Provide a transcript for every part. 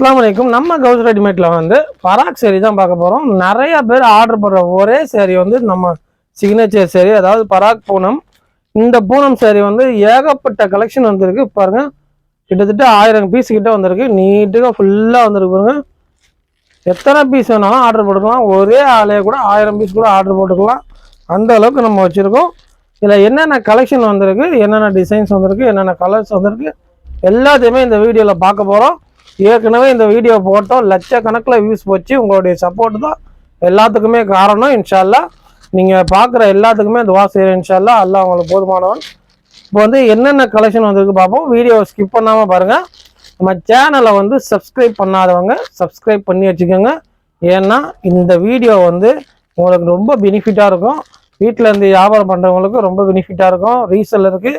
அஸ்லாம் வலைக்கும் நம்ம கவுஸ் ரெடிமேட்ல வந்து பராக் சேரீ தான் பார்க்க போறோம். நிறைய பேர் ஆர்டர் பண்ற ஒரே சேரீ வந்து நம்ம சிக்னேச்சர் சேரீ அதாவது பராக் பூனம் இந்த பூனம் சேரீ வந்து ஏகப்பட்ட கலெக்ஷன் வந்திருக்கு. பாருங்க கிட்டத்தட்ட ஆயிரம் பீஸ் கிட்ட வந்திருக்கு. நீட்டுக்காக ஃபுல்லாக வந்திருக்கு பாருங்க. எத்தனை பீஸ் வேணாலும் ஆர்டர் போட்டுக்கலாம். ஒரே ஆலையை கூட ஆயிரம் பீஸ் கூட ஆர்டர் போட்டுக்கலாம். அந்த அளவுக்கு நம்ம வச்சுருக்கோம். இதில் என்னென்ன கலெக்ஷன் வந்திருக்கு என்னென்ன டிசைன்ஸ் வந்திருக்கு என்னென்ன கலர்ஸ் வந்திருக்கு எல்லாத்தையுமே இந்த வீடியோவில் பார்க்க போகிறோம் ஏற்கனவே இந்த வீடியோ போட்டோம். லட்சக்கணக்கில் வியூஸ் போச்சு. உங்களுடைய சப்போர்ட் தான் எல்லாத்துக்குமே காரணம். இன்ஷால்லா நீங்கள் பார்க்குற எல்லாத்துக்குமே துவா செய்கிறேன் இன்ஷால்லா எல்லாம் உங்களுக்கு போதுமானவன். இப்போ வந்து என்னென்ன கலெக்ஷன் வந்திருக்கு பார்ப்போம். வீடியோ ஸ்கிப் பண்ணாமல் பாருங்கள் நம்ம சேனலை வந்து சப்ஸ்கிரைப் பண்ணாதவங்க சப்ஸ்கிரைப் பண்ணி வச்சுக்கோங்க. ஏன்னா இந்த வீடியோ வந்து உங்களுக்கு ரொம்ப பெனிஃபிட்டாக இருக்கும். வீட்டில் இருந்து வியாபாரம் பண்ணுறவங்களுக்கு ரொம்ப பெனிஃபிட்டாக இருக்கும். ரீசெல்லருக்கு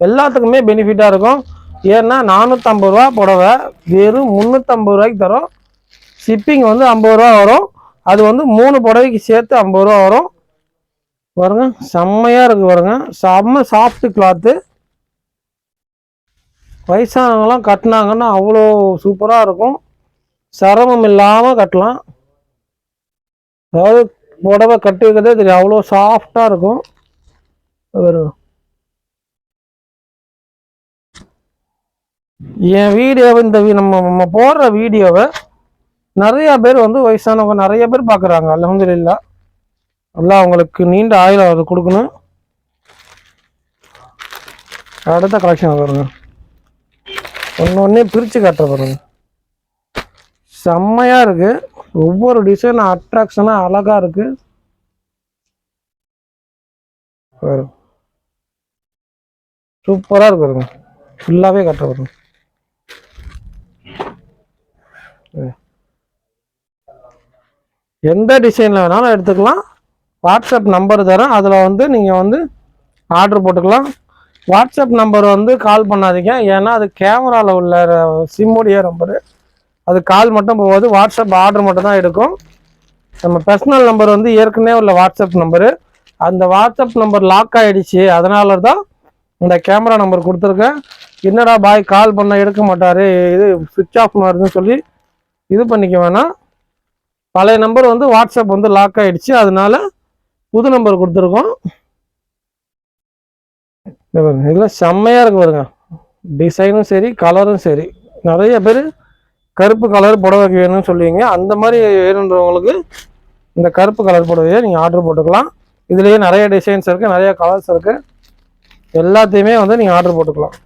எல்லாத்துக்குமே பெனிஃபிட்டாக இருக்கும். ஏன்னா நானூற்றம்பது ரூபா புடவை வெறும் முந்நூற்றம்பது ரூபாய்க்கு தரும். ஷிப்பிங் வந்து ஐம்பது ரூபா வரும். அது வந்து மூணு புடவைக்கு சேர்த்து ஐம்பது ரூபா வரும். பாருங்க செம்மையாக இருக்குது பாருங்க. செம்ம சாஃப்ட் கிளாத்து வயசானவங்களாம் கட்டினாங்கன்னா அவ்வளோ சூப்பராக இருக்கும். சிரமம் இல்லாமல் கட்டலாம். அதாவது புடவை கட்டி வைக்கிறதே தெரியும். அவ்வளோ சாஃப்டாக இருக்கும். என் வீடியோவை இந்த நம்ம நம்ம போடுற வீடியோவை நிறைய பேர் வந்து வயசானவங்க நிறைய பேர் பார்க்குறாங்க அலமதுல்லா எல்லாம் அவங்களுக்கு நீண்ட ஆயுள் அது கொடுக்கணும். அடுத்த கலெக்ஷன் பாருங்க. ஒன்று ஒன்றே பிரித்து காட்டுற பாருங்க. செம்மையாக இருக்குது ஒவ்வொரு டிசைனும் அட்ராக்ஷனாக அழகாக இருக்குது வரும் சூப்பராக இருக்குதுங்க ஃபுல்லாகவே காட்டுற எந்த டிசைனில் வேணாலும் எடுத்துக்கலாம். வாட்ஸ்அப் நம்பர் தரேன். அதில் வந்து நீங்கள் வந்து ஆர்டர் போட்டுக்கலாம். வாட்ஸ்அப் நம்பர் வந்து கால் பண்ணாதீங்க. ஏன்னா அது கேமராவில் உள்ள சிம்முடைய நம்பரு அது கால் மட்டும் போகாது. வாட்ஸ்அப் ஆர்டர் மட்டும் தான் எடுக்கும். நம்ம பர்சனல் நம்பர் வந்து ஏற்கனவே உள்ள வாட்ஸ்அப் நம்பரு அந்த வாட்ஸ்அப் நம்பர் லாக் ஆகிடுச்சு அதனால தான் இந்த கேமரா நம்பர் கொடுத்துருக்கேன். என்னடா பாய் கால் பண்ணால் எடுக்க மாட்டார். இது சுவிட்ச் ஆஃப் மாறுதுன்னு சொல்லி இது பண்ணிக்க வேணாம். பழைய நம்பர் வந்து வாட்ஸ்அப் வந்து லாக் ஆகிடுச்சு அதனால புது நம்பர் கொடுத்துருக்கோம். இதெல்லாம் செம்மையாக இருக்கு பாருங்க. டிசைனும் சரி கலரும் சரி. நிறைய பேர் கருப்பு கலர் புடவைக்கு வேணும்னு சொல்லுவீங்க. அந்த மாதிரி வேணுன்றவங்களுக்கு இந்த கருப்பு கலர் புடவையை நீங்கள் ஆர்டர் போட்டுக்கலாம். இதுலேயே நிறைய டிசைன்ஸ் இருக்குது நிறைய கலர்ஸ் இருக்குது எல்லாத்தையுமே வந்து நீங்கள் ஆர்டர் போட்டுக்கலாம்.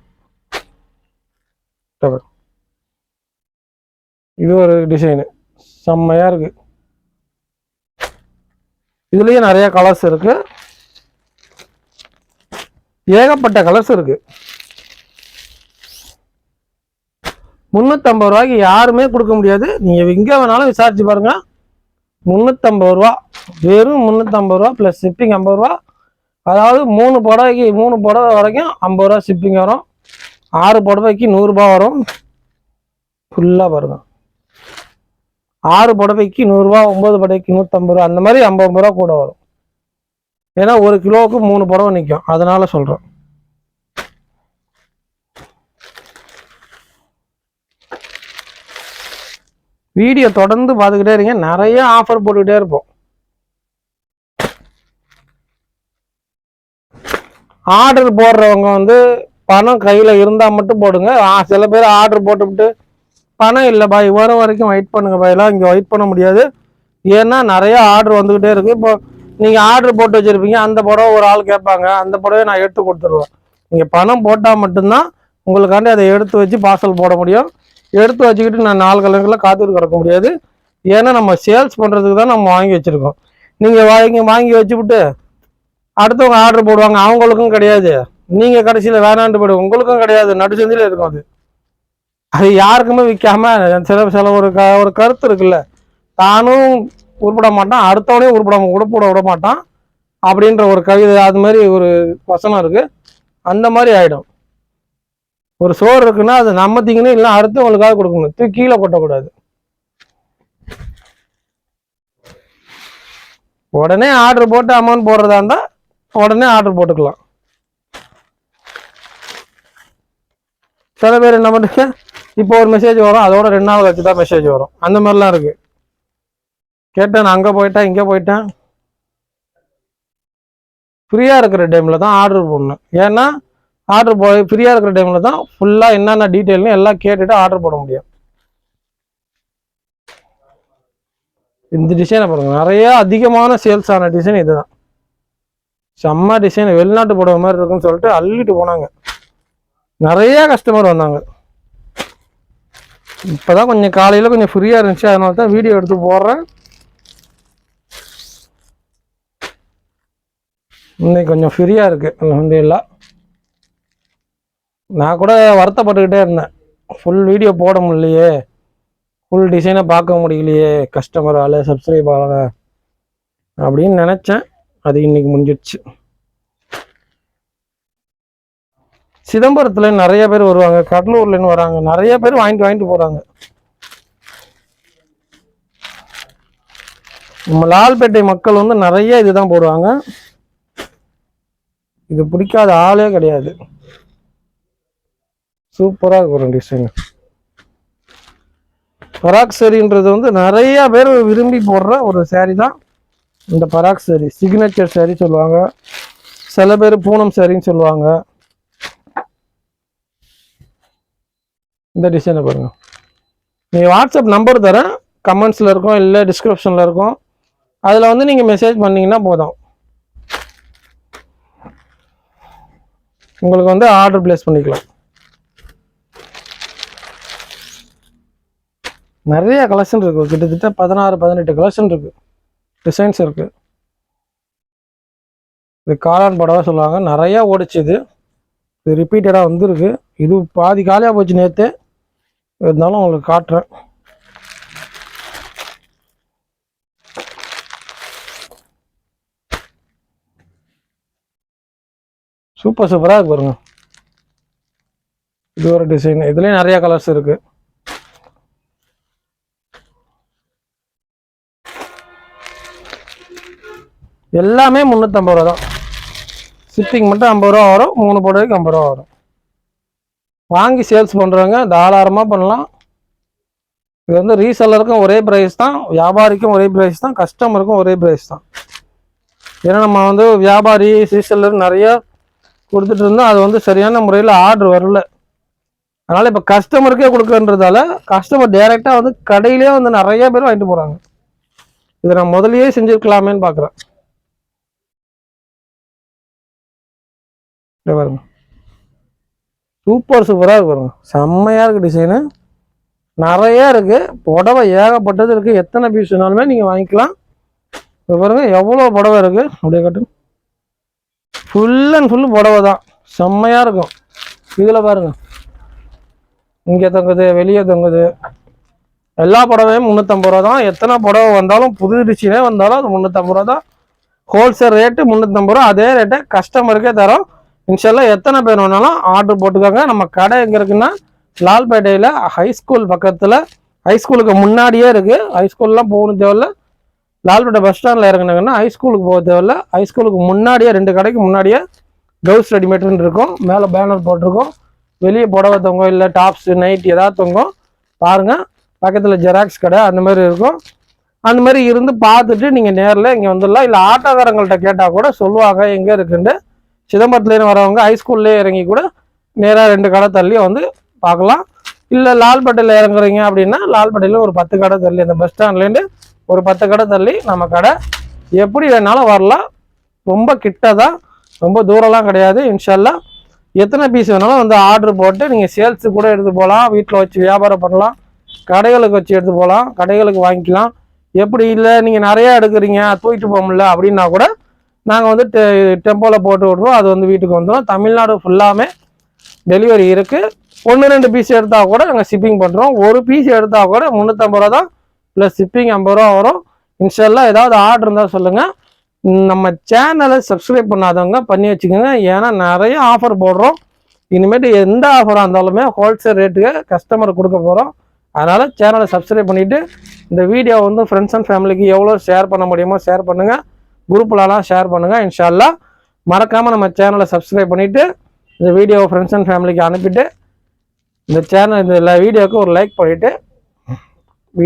இது ஒரு டிசைனு செம்மையாக இருக்குது இதுலேயும் நிறைய கலர்ஸ் இருக்குது ஏகப்பட்ட கலர்ஸ் இருக்குது முந்நூற்றம்பது ரூபாய்க்கு யாருமே கொடுக்க முடியாது. நீங்கள் எங்கே வேணாலும் விசாரித்து பாருங்கள் முந்நூற்றம்பது ரூபா. வெறும் முந்நூற்றம்பது ரூபா ப்ளஸ் ஷிப்பிங் ஐம்பது ரூபா. அதாவது மூணு புடவைக்கு மூணு புடவை வரைக்கும் ஐம்பது ரூபா ஷிப்பிங் வரும். ஆறு புடவைக்கு நூறுரூபா வரும். ஃபுல்லாக பாருங்கள் ஆறு புடவைக்கு நூறுரூவா ஒம்பது புடவைக்கு நூற்றம்பது ரூபா அந்த மாதிரி ஐம்பது ரூபா கூட வரும். ஏன்னா ஒரு கிலோவுக்கு மூணு புடவை நிற்கும் அதனால சொல்கிறோம் வீடியோ தொடர்ந்து பார்த்துக்கிட்டே இருங்க. நிறைய ஆஃபர் போட்டுக்கிட்டே இருப்போம். ஆர்டர் போடுறவங்க வந்து பணம் கையில் இருந்தால் மட்டும் போடுங்க. சில பேர் ஆர்டர் போட்டுவிட்டு பணம் இல்லை பாய் வர வரைக்கும் வெயிட் பண்ணுங்க பாயெல்லாம் இங்கே வெயிட் பண்ண முடியாது. ஏன்னா நிறைய ஆர்டர் வந்துக்கிட்டே இருக்கு. இப்போ நீங்கள் ஆர்டர் போட்டு வச்சுருப்பீங்க. அந்த புடவை ஒரு ஆள் கேட்பாங்க. அந்த புடவை நான் எடுத்து கொடுத்துருவேன். நீங்கள் பணம் போட்டால் மட்டும்தான் உங்களுக்காண்டி அதை எடுத்து வச்சு பார்சல் போட முடியும். எடுத்து வச்சுக்கிட்டு நான் நாலு கலரில் காத்துட்டு கிடக்க முடியாது. ஏன்னா நம்ம சேல்ஸ் பண்ணுறதுக்கு தான் நம்ம வாங்கி வச்சுருக்கோம். நீங்கள் வாங்கி வாங்கி வச்சுவிட்டு அடுத்தவங்க ஆர்டர் போடுவாங்க. அவங்களுக்கும் கிடையாது. நீங்கள் கடைசியில் வேணான்ட்டு போய்டு உங்களுக்கும் கிடையாது. நடுச்சந்தியில் இருக்கும் அது. அது யாருக்குமே விற்காம சில சில ஒரு க ஒரு கருத்து இருக்குல்ல. தானும் உருப்பிட மாட்டான் அடுத்தவனையும் உருப்பட உருப்பட விட மாட்டான் அப்படின்ற ஒரு கவிதை அது மாதிரி ஒரு வசனம் இருக்குது அந்த மாதிரி ஆகிடும் ஒரு சோறு இருக்குன்னா அது நம்ம திங்கணும் இல்லை அடுத்தவங்களுக்காக கொடுக்கணும் தூக்கி கீழே கொட்டக்கூடாது. உடனே ஆர்டர் போட்டு அமௌண்ட் போடுறதா இருந்தால் உடனே ஆர்டர் போட்டுக்கலாம். சில பேர் என்ன பண்ணுறீங்க இப்போ ஒரு மெசேஜ் வரும் அதோட ரெண்டு நாள் கழிச்சு தான் மெசேஜ் வரும். அந்த மாதிரிலாம் இருக்கு. கேட்டேன் நான் அங்கே போயிட்டேன் இங்கே போயிட்டேன். ஃப்ரீயாக இருக்கிற டைமில் தான் ஆர்டர் போடணும். ஏன்னா ஆர்டர் போய் ஃப்ரீயாக இருக்கிற டைமில் தான் ஃபுல்லாக என்னென்ன டீட்டெயில்னு எல்லாம் கேட்டுட்டு ஆர்டர் போட முடியும். இந்த டிசைனை பாருங்க நிறைய அதிகமான சேல்ஸ் ஆன டிசைன் இதுதான். செம்ம டிசைன் வெளிநாட்டு புடவை மாதிரி இருக்குன்னு சொல்லிட்டு அள்ளிட்டு போனாங்க. நிறைய கஸ்டமர் வந்தாங்க. இப்போ தான் கொஞ்சம் காலையில் கொஞ்சம் ஃப்ரீயாக இருந்துச்சு அதனால தான் வீடியோ எடுத்து போடுறேன். இன்னைக்கு கொஞ்சம் ஃப்ரீயாக இருக்குது அலமதுல்லா நான் கூட வருத்தப்பட்டுக்கிட்டே இருந்தேன். ஃபுல் வீடியோ போட முடியலையே. ஃபுல் டிசைனை பார்க்க முடியலையே கஸ்டமரால் சப்ஸ்கிரைப் ஆகல அப்படின்னு நினச்சேன். அது இன்னைக்கு முடிஞ்சிடுச்சு சிதம்பரத்தில் நிறைய பேர் வருவாங்க கடலூர்லேருந்து வராங்க நிறைய பேர் வாங்கிட்டு வாங்கிட்டு போகிறாங்க நம்ம லால்பேட்டை மக்கள் வந்து நிறைய இதுதான் போடுவாங்க. இது பிடிக்காத ஆளே கிடையாது. சூப்பராக இருக்கும் டிசைன் பராக் சரின்றது வந்து நிறைய பேர் விரும்பி போடுற ஒரு saree தான் இந்த பராக் சரி சிக்னேச்சர் saree சொல்லுவாங்க. சில பேர் பூனம் சரின்னு சொல்லுவாங்க. இந்த டிசைனை பாருங்க. நீங்கள் வாட்ஸ்அப் நம்பர் தரேன். கமெண்ட்ஸில் இருக்கும் இல்லை டிஸ்கிரிப்ஷனில் இருக்கும். அதில் வந்து நீங்கள் மெசேஜ் பண்ணிங்கன்னா போதும். உங்களுக்கு வந்து ஆர்டர் பிளேஸ் பண்ணிக்கலாம். நிறைய கலெக்ஷன் இருக்குது கிட்டத்தட்ட பதினாறு பதினெட்டு கலெக்ஷன் இருக்குது டிசைன்ஸ் இருக்குது இது காளான் படவை சொல்லுவாங்க. நிறையா ஓடிச்சு இது. இது ரிப்பீட்டடாக வந்திருக்கு. இது பாதி காலியாக போச்சு நேற்று இருந்தாலும் உங்களுக்கு காட்டுறேன். சூப்பர் சூப்பராக இருக்கு பாருங்க. இது ஒரு டிசைன் இதுலேயும் நிறைய கலர்ஸ் இருக்கு. எல்லாமே முந்நூற்றம்பது ரூபா தான். சிப்பிங் மட்டும் ஐம்பது ரூபா வரும் மூணு போடுறதுக்கு ஐம்பது ரூபா வரும். வாங்கி சேல்ஸ் பண்ணுறவங்க தாராளமாக பண்ணலாம். இது வந்து ரீசெல்லருக்கும் ஒரே ப்ரைஸ் தான் வியாபாரிக்கும் ஒரே ப்ரைஸ் தான் கஸ்டமருக்கும் ஒரே ப்ரைஸ் தான். ஏன்னா நம்ம வந்து வியாபாரி ரீசெல்லர் நிறைய கொடுத்துட்டு இருந்தோம் அது வந்து சரியான முறையில் ஆர்டர் வரல. அதனால் இப்போ கஸ்டமருக்கே கொடுக்கன்றதால கஸ்டமர் டைரெக்டாக வந்து கடையிலே வந்து நிறைய பேர் வாங்கிட்டு போகிறாங்க இதை நான் முதல்லயே செஞ்சுருக்கலாமேன்னு பார்க்குறேன் பாருங்க. சூப்பர் சூப்பராக இருக்கு பாருங்க. செம்மையாக இருக்குது டிசைனு நிறையா இருக்குது புடவை ஏகப்பட்டது இருக்குது எத்தனை பீஸ் வேணாலுமே நீங்கள் வாங்கிக்கலாம். இப்போ பாருங்கள் எவ்வளோ புடவை இருக்குது அப்படியே கட்டும் ஃபுல் அண்ட் ஃபுல் புடவை தான். செம்மையாக இருக்கும். இதில் பாருங்கள் இங்கே தொங்குது வெளியே தொங்குது. எல்லா புடவையும் முந்நூற்றம்பது ரூபா தான். எத்தனை புடவை வந்தாலும் புது டிசைனே வந்தாலும் அது முந்நூற்றம்பது ரூபா தான். ஹோல்சேல் ரேட்டு முந்நூற்றம்பது ரூபா. அதே ரேட்டை கஸ்டமருக்கே தரோம். இன்ஷால்லா எத்தனை பேர் வேணாலும் ஆர்டர் போட்டுக்கோங்க. நம்ம கடை எங்கே இருக்குன்னா லால்பேட்டையில் ஹைஸ்கூல் பக்கத்தில் ஹைஸ்கூலுக்கு முன்னாடியே இருக்குது ஹைஸ்கூல்லாம் போகணும் தேவையில்ல. லால்பேட்டை பஸ் ஸ்டாண்டில் இறங்கினாங்கன்னா ஹைஸ்கூலுக்கு போக தேவையில்ல. ஹைஸ்கூலுக்கு முன்னாடியே ரெண்டு கடைக்கு முன்னாடியே கவுஸ் ரெடிமேட்னு இருக்கும். மேலே பேனர் போட்டிருக்கோம். வெளியே புடவை தொங்கும் இல்லை டாப்ஸு நைட் ஏதாவது தொங்கும். பாருங்கள் பக்கத்தில் ஜெராக்ஸ் கடை அந்த மாதிரி இருக்கும். அந்த மாதிரி இருந்து பார்த்துட்டு நீங்கள் நேரில் இங்கே வந்துடலாம். இல்லை ஆட்டோக்காரங்கள்ட்ட கேட்டால் கூட சொல்லுவாங்க எங்கே இருக்குன்ட்டு சிதம்பரத்துலேருந்து வரவங்க ஹைஸ்கூல்லே இறங்கி கூட நேராக ரெண்டு கடை தள்ளி வந்து பார்க்கலாம். இல்லை லால்பட்டையில் இறங்குறீங்க அப்படின்னா லால்பட்டையில் ஒரு பத்து கடை தள்ளி அந்த பஸ் ஸ்டாண்ட்லேருந்து ஒரு பத்து கடை தள்ளி நம்ம கடை எப்படி வேணாலும் வரலாம். ரொம்ப கிட்ட தான் ரொம்ப தூரம்லாம் கிடையாது. இன்ஷால்லாம் எத்தனை பீஸ் வேணாலும் வந்து ஆர்டர் போட்டு நீங்கள் சேல்ஸு கூட எடுத்து போகலாம் வீட்டில் வச்சு வியாபாரம் பண்ணலாம். கடைகளுக்கு வச்சு எடுத்து போகலாம் கடைகளுக்கு வாங்கிக்கலாம். எப்படி இல்லை நீங்கள் நிறையா எடுக்கிறீங்க தூக்கிட்டு போக முடியல அப்படின்னா கூட நாங்கள் வந்து டெ டெம்போவில் போட்டு விட்ருவோம் அது வந்து வீட்டுக்கு வந்துடும் தமிழ்நாடு ஃபுல்லாமே டெலிவரி இருக்குது ஒன்று ரெண்டு பீஸ் எடுத்தால் கூட நாங்கள் ஷிப்பிங் பண்ணுறோம் ஒரு பீஸ் எடுத்தால் கூட முந்நூற்றம்பது ரூபா தான். ப்ளஸ் ஷிப்பிங் ஐம்பது ரூபா வரும். இன்ஷால்லா ஏதாவது ஆர்டர் இருந்தால் சொல்லுங்கள் நம்ம சேனலை சப்ஸ்கிரைப் பண்ணாதவங்க பண்ணி வச்சுக்கோங்க. ஏன்னா நிறைய ஆஃபர் போடுறோம். இனிமேட்டு எந்த ஆஃபராக இருந்தாலுமே ஹோல்சேல் ரேட்டுக்கு கஸ்டமர் கொடுக்க போகிறோம் அதனால் சேனலை சப்ஸ்கிரைப் பண்ணிவிட்டு இந்த வீடியோ வந்து ஃப்ரெண்ட்ஸ் அண்ட் ஃபேமிலிக்கு எவ்வளோ ஷேர் பண்ண முடியுமோ ஷேர் பண்ணுங்கள் குரூப்லலாம் ஷேர் பண்ணுங்கள் இன்ஷால்லா மறக்காமல் நம்ம சேனலை சப்ஸ்கிரைப் பண்ணிவிட்டு இந்த வீடியோவை ஃப்ரெண்ட்ஸ் அண்ட் ஃபேமிலிக்கு அனுப்பிட்டு இந்த சேனல் இந்த வீடியோவுக்கு ஒரு லைக் பண்ணிவிட்டு